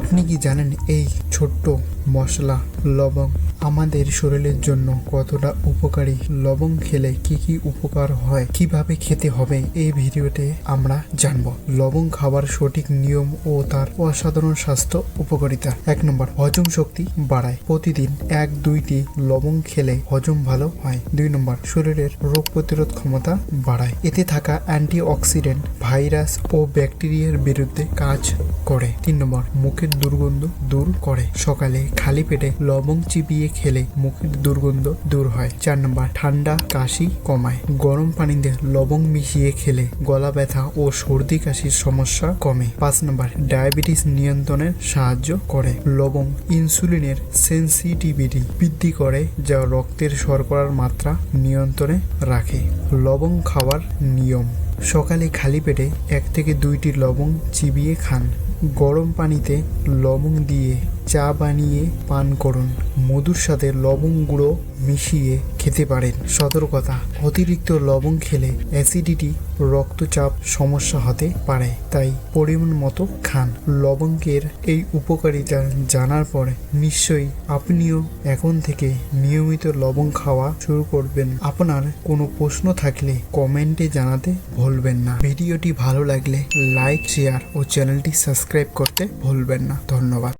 আপনি কি জানেন এই ছোট্ট মশলা লবং আমাদের শরীরের জন্য কতটা উপকারী? লবং খেলে কি কি উপকার হয়? কীভাবে খেতে হবে? এই ভিডিওতে আমরা জানব। লবং খাবার সঠিক নিয়ম ও তার অসাধারণ স্বাস্থ্য উপকারিতা। এক নম্বর, হজম শক্তি বাড়ায়। প্রতিদিন এক দুইটি লবং খেলে হজম ভালো হয়। দুই নম্বর, শরীরের রোগ প্রতিরোধ ক্ষমতা বাড়ায়। এতে থাকা অ্যান্টিঅক্সিডেন্ট, ভাইরাস ও ব্যাকটেরিয়ার বিরুদ্ধে কাজ করে। তিন নম্বর, মুখের দুর্গন্ধ দূর করে। সকালে খালি পেটে লবং চিবিয়ে খেলে মুখের দুর্গন্ধ দূর হয়। চার নম্বর, ঠান্ডা, কাশি কমায়। গরম পানিতে লবং মিশিয়ে খেলে গলা ব্যথা ও সর্দি কাশির সমস্যা কমে। পাঁচ নম্বর, ডায়াবেটিস নিয়ন্ত্রণে সাহায্য করে। লবং ইনসুলিনের সেন্সিটিভিটি বৃদ্ধি করে, যা রক্তের শর্করার মাত্রা নিয়ন্ত্রণে রাখে। লবং খাওয়ার নিয়ম। সকালে খালি পেটে এক থেকে দুইটি লবং চিবিয়ে খান। গরম পানিতে লবং দিয়ে চা বানিয়ে পান করুন। মধুর সাথে লবণ গুঁড়ো মিশিয়ে খেতে পারেন। সতর্কতা, অতিরিক্ত লবণ খেলে অ্যাসিডিটি, রক্তচাপ সমস্যা হতে পারে, তাই পরিমাণ মতো খান। লবঙ্গের এই উপকারিতা জানার পরে নিশ্চয়ই আপনিও এখন থেকে নিয়মিত লবণ খাওয়া শুরু করবেন। আপনার কোনো প্রশ্ন থাকলে কমেন্টে জানাতে ভুলবেন না। ভিডিওটি ভালো লাগলে লাইক, শেয়ার ও চ্যানেলটি সাবস্ক্রাইব করতে ভুলবেন না। ধন্যবাদ।